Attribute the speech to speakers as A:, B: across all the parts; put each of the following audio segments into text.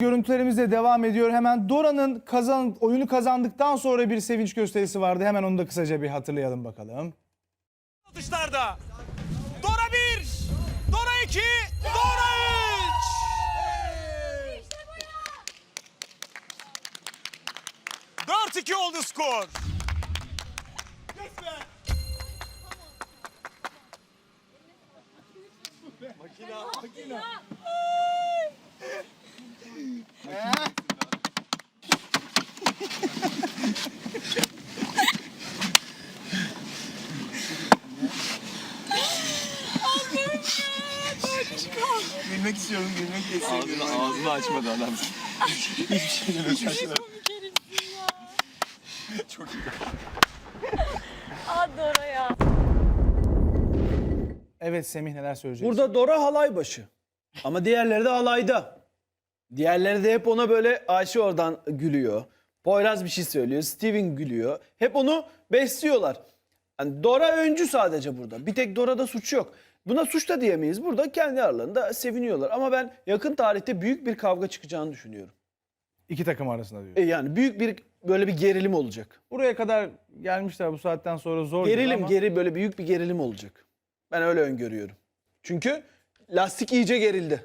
A: Görüntülerimizle devam ediyor. Hemen Dora'nın kazan, oyunu kazandıktan sonra bir sevinç gösterisi vardı. Hemen onu da kısaca bir hatırlayalım bakalım.
B: atışlarda. Dora 1, Dora 2, Dora 3. 4-2 oldu skor.
C: Gülmek istiyorum, gülmek de istiyorum. Ağzını, açmadı adam. Hiçbir şey demek Çok iyi.
D: Aa Dora ya.
A: Evet Semih neler söyleyeceksin?
E: Burada Dora halay başı. Ama diğerleri de halayda. Diğerleri de hep ona böyle Ayşe oradan gülüyor. Poyraz bir şey söylüyor. Steven gülüyor. Hep onu besliyorlar. Yani Dora öncü sadece burada. Bir tek Dora'da suç yok. Buna suç da diyemeyiz. Burada kendi aralarında seviniyorlar. Ama ben yakın tarihte büyük bir kavga çıkacağını düşünüyorum.
A: İki takım arasında diyor.
E: E yani büyük bir böyle bir gerilim olacak.
A: Buraya kadar gelmişler bu saatten sonra zor
E: Gerilim,
A: ama
E: geri böyle büyük bir gerilim olacak. Ben öyle öngörüyorum. Çünkü lastik iyice gerildi.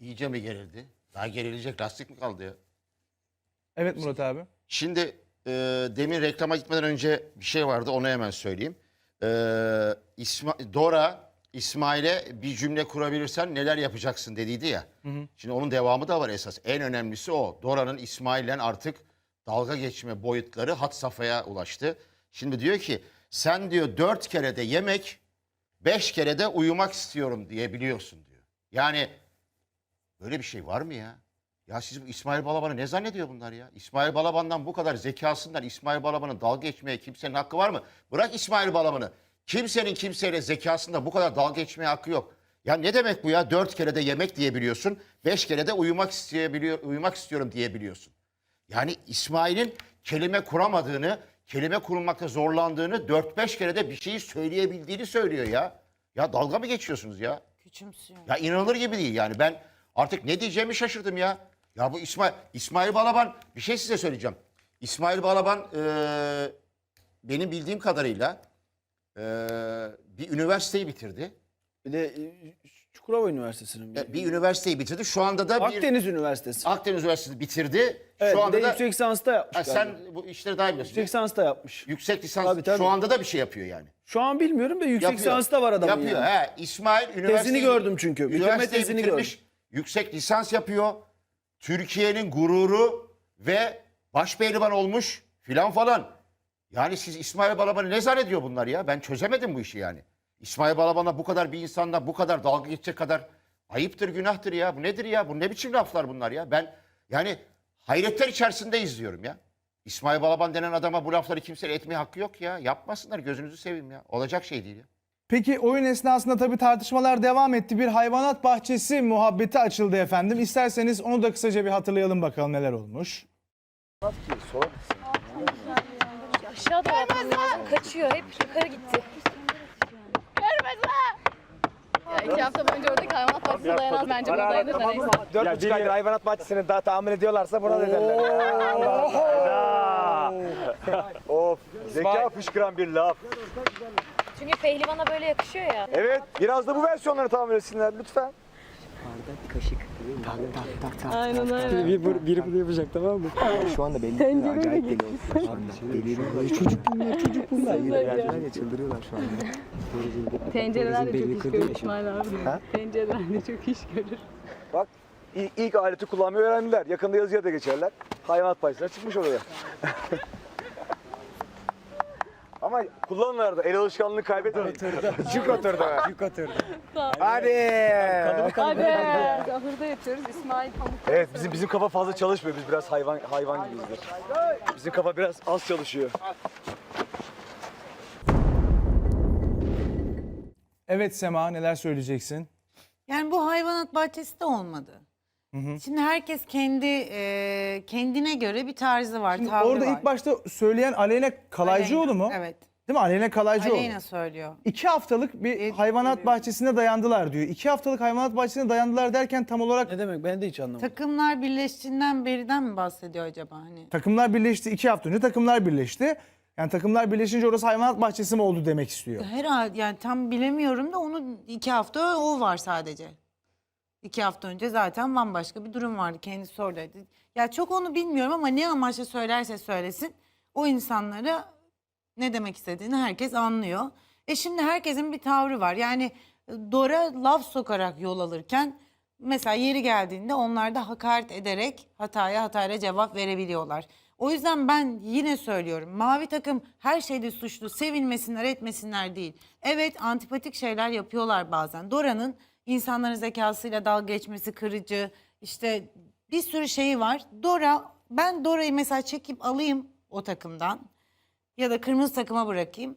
F: İyice mi gerildi? Daha gerilecek lastik mi kaldı ya?
A: Evet Murat abi.
F: Şimdi e, demin reklama gitmeden önce bir şey vardı onu hemen söyleyeyim. E, İsma- Dora İsmail'e bir cümle kurabilirsen neler yapacaksın dediydi ya. Şimdi onun devamı da var esas. En önemlisi o. Dora'nın İsmail'le artık dalga geçme boyutları hat safhaya ulaştı. Şimdi diyor ki sen diyor dört kere de yemek, beş kere de uyumak istiyorum diyebiliyorsun diyor. Yani Böyle bir şey var mı ya? Ya siz İsmail Balaban'ı ne zannediyor bunlar ya? İsmail Balaban'dan bu kadar zekasından İsmail Balaban'ın dalga geçmeye kimsenin hakkı var mı? Bırak İsmail Balaban'ı. Kimsenin kimseyle zekasında bu kadar dalga geçmeye hakkı yok. Ya ne demek bu ya? Dört kere de yemek diyebiliyorsun. Beş kere de uyumak isteyebiliyor, uyumak istiyorum diyebiliyorsun. Yani İsmail'in kelime kuramadığını, kelime kurulmakta zorlandığını dört beş kere de bir şeyi söyleyebildiğini söylüyor ya. Ya dalga mı geçiyorsunuz ya?
D: Küçümsüyor.
F: Ya inanılır gibi değil yani ben artık ne diyeceğimi şaşırdım ya. Ya bu İsmail, İsmail Balaban bir şey size söyleyeceğim. İsmail Balaban eee, benim bildiğim kadarıyla eee, bir üniversiteyi bitirdi.
E: Bir de e, Çukurova Üniversitesi'nin bir,
F: Bir üniversiteyi bitirdi. Şu anda da bir
E: Akdeniz Üniversitesi.
F: Akdeniz Üniversitesi bitirdi.
E: Evet,
F: Şu
E: bir
F: anda
E: de
F: da
E: yüksek lisans da yapmış
F: Ha,
E: galiba.
F: sen bu işleri daha iyi biliyorsun.
E: Yüksek lisans da yapmış.
F: Yüksek lisans
E: Tabii, tabii.
F: şu anda da bir şey yapıyor yani.
E: Şu an bilmiyorum da yüksek
F: Yapıyor.
E: lisans da var adamın
F: Yapıyor.
E: yani.
F: He, İsmail üniversiteyi
E: gördüm çünkü. Bitirme
F: üniversiteyi
E: tezini
F: bitirmiş, Yüksek lisans yapıyor. Türkiye'nin gururu ve başpehlivan olmuş filan falan. Yani siz İsmail Balaban'ı ne zannediyor bunlar ya? Ben çözemedim bu işi yani. İsmail Balaban'a bu kadar bir insanla bu kadar dalga geçecek kadar ayıptır, günahtır ya. Bu nedir ya? Bu ne biçim laflar bunlar ya? Ben yani hayretler içerisinde izliyorum ya. İsmail Balaban denen adama bu lafları kimse etmeye hakkı yok ya. Yapmasınlar gözünüzü seveyim ya. Olacak şey değil ya.
A: Peki oyun esnasında tabii tartışmalar devam etti. Bir hayvanat bahçesi muhabbeti açıldı efendim. İsterseniz onu da kısaca bir hatırlayalım bakalım neler olmuş.
D: Aşağıda yapmam lazım. Kaçıyor. Hep yukarı gitti.
G: Ya iki hafta boyunca oradaki hayvanat bahçesine dayanamaz bence buna dayanır da neyse.
H: Dört buçuk aydır hayvanat bahçesini daha tahmin ediyorlarsa buna da derler. of zeka fışkıran bir laf.
D: Çünkü pehlivana böyle yakışıyor ya.
H: Evet biraz da bu versiyonları tahmin etsinler lütfen.
G: Aynen öyle.
H: Biri, biri, biri bunu yapacak tamam mı? Şu anda belli ki acayip deli olsun şu anda. Deliriyorlar. Çocuk bunlar çocuk bunlar. Geldiler ya çıldırıyorlar şu anda.
G: Tencereler de çok iş görür. İsmail abi.
H: Ha?
G: Tencereler de çok iş görür.
H: Bak i- ilk aleti kullanmayı öğrendiler. Yakında yazıya da geçerler. Hayvanat bahçesine çıkmış oraya. Ama kullanırlar da el alışkanlığını kaybetmeyin. Cuk oturdu. Cuk oturdu. Hadi.
G: Hadi. Ahırda yatıyoruz. İsmail pamuk.
H: Evet bizim bizim kafa fazla çalışmıyor. Biz biraz hayvan hayvan gibiyizdir. Bizim kafa biraz az çalışıyor.
A: Evet Sema neler söyleyeceksin?
I: Yani bu hayvanat bahçesi de olmadı. Şimdi herkes kendi e, kendine göre bir tarzı var,
A: Şimdi
I: tavrı
A: orada
I: var.
A: ilk başta söyleyen Aleyna Kalaycıoğlu mu?
I: Evet.
A: Değil mi? Aleyna Kalaycıoğlu.
I: Aleyna söylüyor.
A: İki haftalık bir
I: Evet,
A: hayvanat
I: evet.
A: bahçesine dayandılar diyor. İki haftalık hayvanat bahçesine dayandılar derken tam olarak
E: Ne demek ben de hiç anlamadım.
I: Takımlar birleştiğinden beriden mi bahsediyor acaba hani?
A: takımlar birleşti. iki hafta önce takımlar birleşti. Yani takımlar birleşince orası hayvanat bahçesi mi oldu demek istiyor.
I: Herhalde yani tam bilemiyorum da onun iki hafta o var sadece. İki hafta önce zaten bambaşka bir durum vardı. Kendisi oradaydı. Ya çok onu bilmiyorum ama ne amaçla söylerse söylesin o insanlara ne demek istediğini herkes anlıyor. E şimdi herkesin bir tavrı var. Yani e, Dora laf sokarak yol alırken mesela yeri geldiğinde onlar da hakaret ederek hataya hatayla cevap verebiliyorlar. O yüzden ben yine söylüyorum mavi takım her şeyde suçlu sevilmesinler etmesinler değil. Evet antipatik şeyler yapıyorlar bazen. Dora'nın insanların zekasıyla dalga geçmesi kırıcı işte bir sürü şeyi var. Dora ben Dora'yı mesela çekip alayım o takımdan ya da kırmızı takıma bırakayım.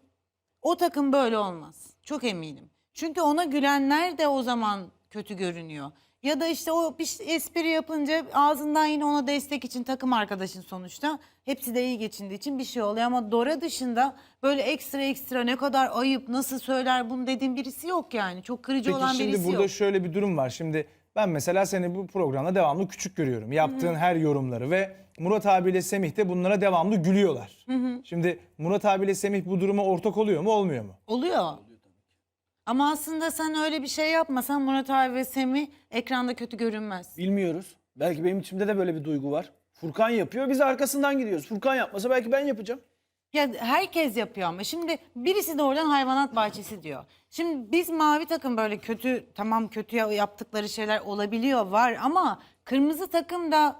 I: O takım böyle olmaz. Çok eminim. Çünkü ona gülenler de o zaman kötü görünüyor. Ya da işte o bir espri yapınca ağzından yine ona destek için takım arkadaşın sonuçta. Hepsi de iyi geçindiği için bir şey oluyor ama Dora dışında böyle ekstra ekstra ne kadar ayıp nasıl söyler bunu dediğim birisi yok yani. Çok kırıcı
A: Peki
I: olan
A: şimdi
I: birisi
A: burada
I: yok.
A: şöyle bir durum var. Şimdi ben mesela seni bu programda devamlı küçük görüyorum. Yaptığın her yorumları ve Murat abiyle Semih de bunlara devamlı gülüyorlar. Şimdi Murat abiyle Semih bu duruma ortak oluyor mu olmuyor mu?
I: Oluyor. Ama aslında sen öyle bir şey yapmasan Murat abi ve Semih ekranda kötü görünmez.
E: Bilmiyoruz. Belki benim içimde de böyle bir duygu var. Furkan yapıyor biz arkasından gidiyoruz. Furkan yapmasa belki ben yapacağım.
I: Ya herkes yapıyor ama şimdi birisi de oradan hayvanat bahçesi diyor. Şimdi biz mavi takım böyle kötü tamam kötü ya- yaptıkları şeyler olabiliyor var ama kırmızı takım da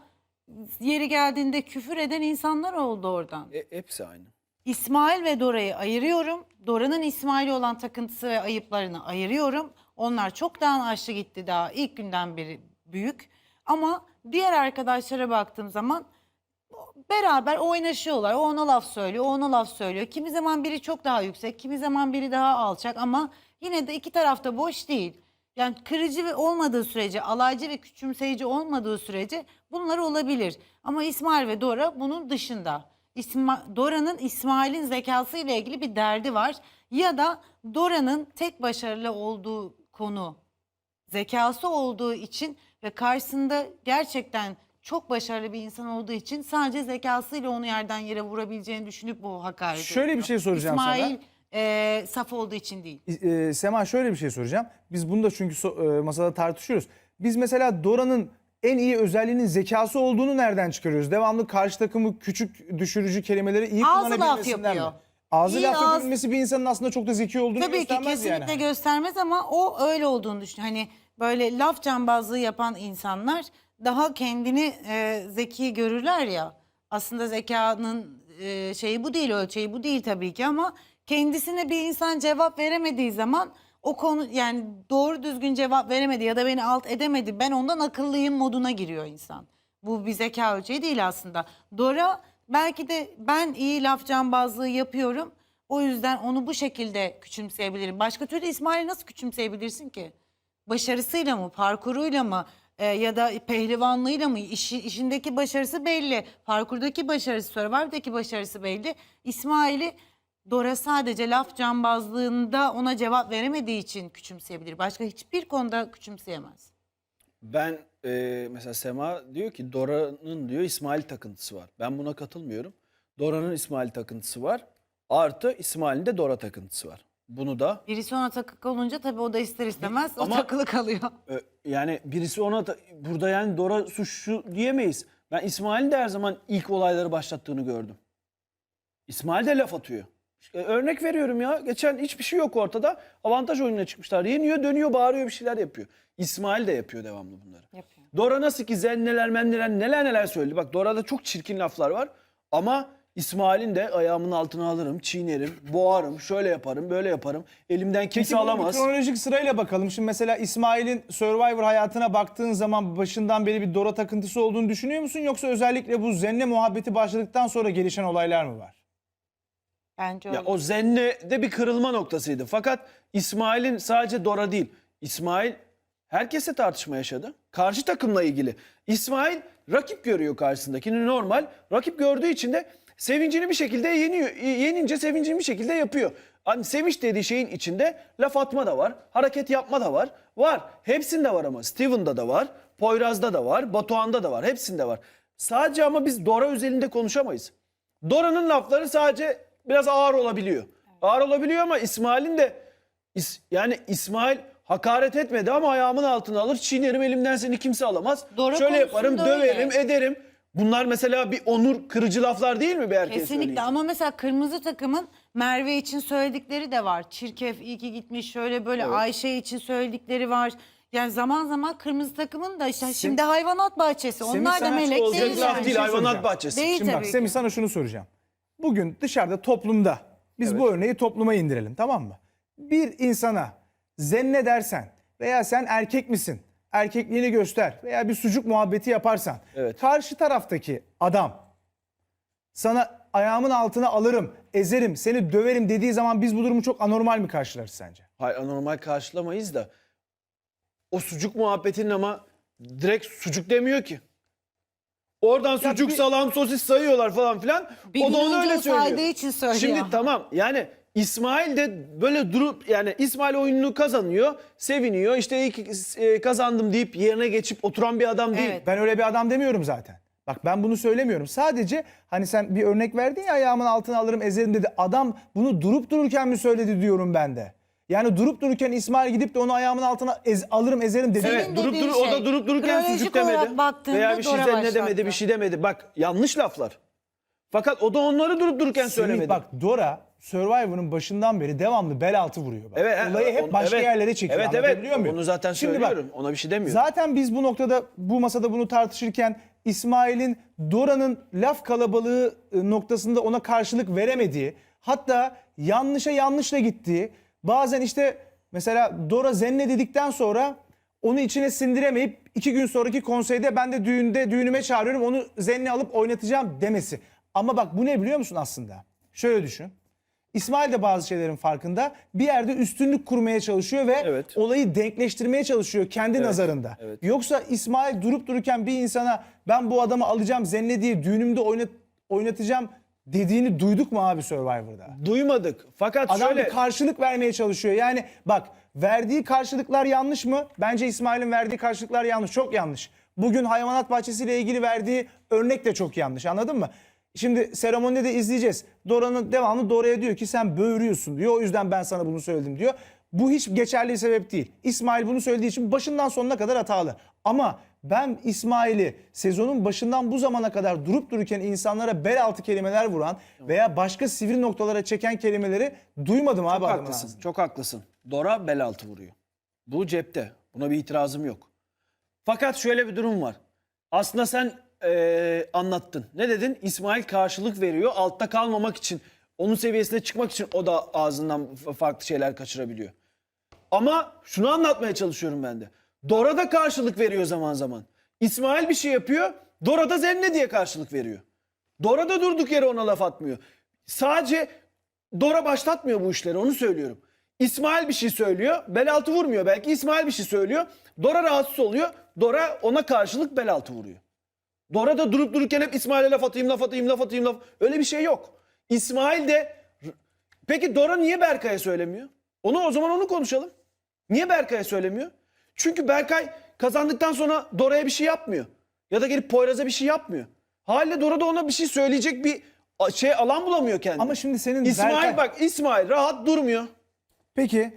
I: yeri geldiğinde küfür eden insanlar oldu oradan.
E: E, hepsi aynı.
I: İsmail ve Dora'yı ayırıyorum. Dora'nın İsmail'e olan takıntısı ve ayıplarını ayırıyorum. Onlar çoktan aşlı gitti daha ilk günden beri büyük. Ama diğer arkadaşlara baktığım zaman beraber oynaşıyorlar. O ona laf söylüyor, o ona laf söylüyor. Kimi zaman biri çok daha yüksek, kimi zaman biri daha alçak ama yine de iki tarafta boş değil. Yani kırıcı ve olmadığı sürece, alaycı ve küçümseyici olmadığı sürece bunlar olabilir. Ama İsmail ve Dora bunun dışında. İsma Dora'nın İsmail'in zekası ile ilgili bir derdi var. Ya da Dora'nın tek başarılı olduğu konu zekası olduğu için ve karşısında gerçekten çok başarılı bir insan olduğu için sadece zekasıyla onu yerden yere vurabileceğini düşünüp bu hakaret
A: Şöyle bir
I: ediyor.
A: şey soracağım sana.
I: İsmail e, saf olduğu için değil.
A: Ee, Sema şöyle bir şey soracağım. Biz bunu da çünkü so- e, masada tartışıyoruz. Biz mesela Dora'nın en iyi özelliğinin zekası olduğunu nereden çıkarıyoruz? Devamlı karşı takımı küçük düşürücü kelimeleri iyi
I: Ağzı laf
A: kullanabilmesinden
I: yapıyor.
A: mi? Ağzı
I: İyi
A: laf
I: ağız-
A: yapabilmesi bir insanın aslında çok da zeki olduğunu
I: Tabii ki
A: göstermez
I: kesinlikle
A: yani.
I: göstermez ama o öyle olduğunu düşünüyor. Hani böyle laf cambazlığı yapan insanlar daha kendini e, zeki görürler ya. Aslında zekanın e, şeyi bu değil, ölçeği bu değil tabii ki ama kendisine bir insan cevap veremediği zaman o konu yani doğru düzgün cevap veremedi ya da beni alt edemedi. Ben ondan akıllıyım moduna giriyor insan. Bu bir zeka ölçeği değil aslında. Dora belki de ben iyi laf cambazlığı yapıyorum. O yüzden onu bu şekilde küçümseyebilirim. Başka türlü İsmail'i nasıl küçümseyebilirsin ki? Başarısıyla mı, parkuruyla mı e, ya da pehlivanlığıyla mı? İşi, işindeki başarısı belli. Parkurdaki başarısı, Survivor'daki başarısı belli. İsmail'i Dora sadece laf cambazlığında ona cevap veremediği için küçümseyebilir. Başka hiçbir konuda küçümseyemez.
E: Ben e, mesela Sema diyor ki Dora'nın diyor İsmail takıntısı var. Ben buna katılmıyorum. Dora'nın İsmail takıntısı var. Artı İsmail'in de Dora takıntısı var. Bunu da
I: Birisi ona takık olunca tabii o da ister istemez o
E: Ama-
I: takılı kalıyor.
E: e, yani birisi ona ta- burada yani Dora suçlu diyemeyiz. Ben İsmail'in de her zaman ilk olayları başlattığını gördüm. İsmail de laf atıyor. İşte örnek veriyorum ya. Geçen hiçbir şey yok ortada. Avantaj oyununa çıkmışlar. Yeniyor, dönüyor, bağırıyor bir şeyler yapıyor. İsmail de yapıyor devamlı bunları.
I: Yapıyor.
E: Dora nasıl ki zenneler menneler neler neler söyledi. Bak Dora'da çok çirkin laflar var. Ama İsmail'in de ayağımın altına alırım, çiğnerim, boğarım, şöyle yaparım, böyle yaparım. Elimden kimse
A: Peki
E: alamaz.
A: kronolojik sırayla bakalım. Şimdi mesela İsmail'in Survivor hayatına baktığın zaman başından beri bir Dora takıntısı olduğunu düşünüyor musun? Yoksa özellikle bu zenne muhabbeti başladıktan sonra gelişen olaylar mı var?
I: Bence öyle.
E: Ya o zenne de bir kırılma noktasıydı. Fakat İsmail'in sadece Dora değil. İsmail herkese tartışma yaşadı. Karşı takımla ilgili. İsmail rakip görüyor karşısındakini normal. Rakip gördüğü için de Sevincini bir şekilde yeniyor. Yenince sevincini bir şekilde yapıyor. Hani sevinç dediği şeyin içinde laf atma da var, hareket yapma da var. Var. Hepsinde var ama. Steven'da da var, Poyraz'da da var, Batuhan'da da var. Hepsinde var. Sadece ama biz Dora özelinde konuşamayız. Dora'nın lafları sadece biraz ağır olabiliyor. Ağır olabiliyor ama İsmail'in de İs- yani İsmail hakaret etmedi ama ayağımın altına alır çiğnerim elimden seni kimse alamaz.
I: Dora
E: Şöyle yaparım
I: öyle.
E: döverim ederim. Bunlar mesela bir onur kırıcı laflar değil mi bir erkeğe
I: Kesinlikle
E: söyleyince?
I: ama mesela kırmızı takımın Merve için söyledikleri de var. Çirkef iyi ki gitmiş şöyle böyle Ayşe için söyledikleri var. Yani zaman zaman kırmızı takımın da işte şimdi hayvanat bahçesi.
A: Semih
I: Onlar da melek
A: olacak
I: değil
E: laf
I: yani.
E: değil
A: şey
E: hayvanat
A: soracağım.
E: bahçesi.
I: Değil
A: Şimdi bak
I: tabii
A: Semih
I: ki.
A: sana şunu soracağım. Bugün dışarıda toplumda biz bu örneği topluma indirelim tamam mı? Bir insana zenne dersen veya sen erkek misin? Erkekliğini göster veya bir sucuk muhabbeti yaparsan
E: Evet.
A: karşı taraftaki adam sana ayağımın altına alırım, ezerim, seni döverim dediği zaman biz bu durumu çok anormal mi karşılarız sence?
E: Hayır anormal karşılamayız da o sucuk muhabbetinin ama direkt sucuk demiyor ki. Oradan sucuk,
A: bir-
E: salam, sosis sayıyorlar falan filan.
I: Bir
E: o da onu öyle söylüyor.
I: saydığı için söylüyor.
E: Şimdi tamam yani İsmail de böyle durup yani İsmail oyununu kazanıyor, seviniyor. İşte iyi ki e, kazandım deyip yerine geçip oturan bir adam değil.
I: Evet.
A: Ben öyle bir adam demiyorum zaten. Bak ben bunu söylemiyorum. Sadece hani sen bir örnek verdin ya ayağımın altına alırım ezerim dedi. Adam bunu durup dururken mi söyledi diyorum ben de. Yani durup dururken İsmail gidip de onu ayağımın altına ez- alırım ezerim dedi.
E: Evet durup
I: dediğin
E: durup o da
I: şey,
E: durup dururken sucuk demedi. Veya bir şey ne
I: başlattı.
E: demedi bir şey demedi. Bak yanlış laflar. Fakat o da onları durup dururken
A: Semih,
E: söylemedi.
A: bak Dora Survivor'ın başından beri devamlı bel altı vuruyor. Bak.
E: Evet,
A: Olayı hep
E: on-
A: başka
E: evet.
A: yerlere çekiyor.
E: Evet evet.
A: Muyum?
E: Onu zaten
A: Şimdi bak,
E: söylüyorum. Ona bir şey demiyorum.
A: Zaten biz bu noktada bu masada bunu tartışırken İsmail'in Dora'nın laf kalabalığı e, noktasında ona karşılık veremediği hatta yanlışa yanlışla gittiği bazen işte mesela Dora zenne dedikten sonra onu içine sindiremeyip iki gün sonraki konseyde ben de düğünde düğünüme çağırıyorum onu zenne alıp oynatacağım demesi. Ama bak bu ne biliyor musun aslında? Şöyle düşün. İsmail de bazı şeylerin farkında. Bir yerde üstünlük kurmaya çalışıyor ve
E: Evet.
A: olayı denkleştirmeye çalışıyor kendi nazarında.
E: evet.
A: Yoksa İsmail durup dururken bir insana ben bu adamı alacağım zenne diye düğünümde oynat, oynatacağım dediğini duyduk mu abi Survivor'da?
E: Duymadık. Fakat
A: Adam
E: şöyle
A: karşılık vermeye çalışıyor. Yani bak verdiği karşılıklar yanlış mı? Bence İsmail'in verdiği karşılıklar yanlış. Çok yanlış. Bugün hayvanat bahçesiyle ilgili verdiği örnek de çok yanlış. Anladın mı? Şimdi seremonide de izleyeceğiz. Dora'nın devamlı Dora'ya diyor ki sen böğürüyorsun diyor. O yüzden ben sana bunu söyledim diyor. Bu hiç geçerli bir sebep değil. İsmail bunu söylediği için başından sonuna kadar hatalı. Ama ben İsmail'i sezonun başından bu zamana kadar durup dururken insanlara bel altı kelimeler vuran veya başka sivri noktalara çeken kelimeleri duymadım abi
E: çok
A: adamın
E: haklısın.
A: ağzından.
E: Çok haklısın. Dora bel altı vuruyor. Bu cepte. Buna bir itirazım yok. Fakat şöyle bir durum var. Aslında sen eee, anlattın. Ne dedin? İsmail karşılık veriyor. Altta kalmamak için, onun seviyesine çıkmak için o da ağzından f- farklı şeyler kaçırabiliyor. Ama şunu anlatmaya çalışıyorum ben de. Dora da karşılık veriyor zaman zaman. İsmail bir şey yapıyor. Dora da zenne diye karşılık veriyor. Dora da durduk yere ona laf atmıyor. Sadece Dora başlatmıyor bu işleri onu söylüyorum. İsmail bir şey söylüyor. Bel altı vurmuyor. Belki İsmail bir şey söylüyor. Dora rahatsız oluyor. Dora ona karşılık bel altı vuruyor. Dora da durup dururken hep İsmail'e laf atayım, laf atayım, laf atayım, laf... Öyle bir şey yok. İsmail de... Peki Dora niye Berkay'a söylemiyor? Onu o zaman onu konuşalım. Niye Berkay'a söylemiyor? Çünkü Berkay kazandıktan sonra Dora'ya bir şey yapmıyor. Ya da gelip Poyraz'a bir şey yapmıyor. Haliyle Dora da ona bir şey söyleyecek bir şey alan bulamıyor kendine.
A: Ama şimdi senin
E: İsmail
A: Berkay-
E: bak İsmail rahat durmuyor.
A: Peki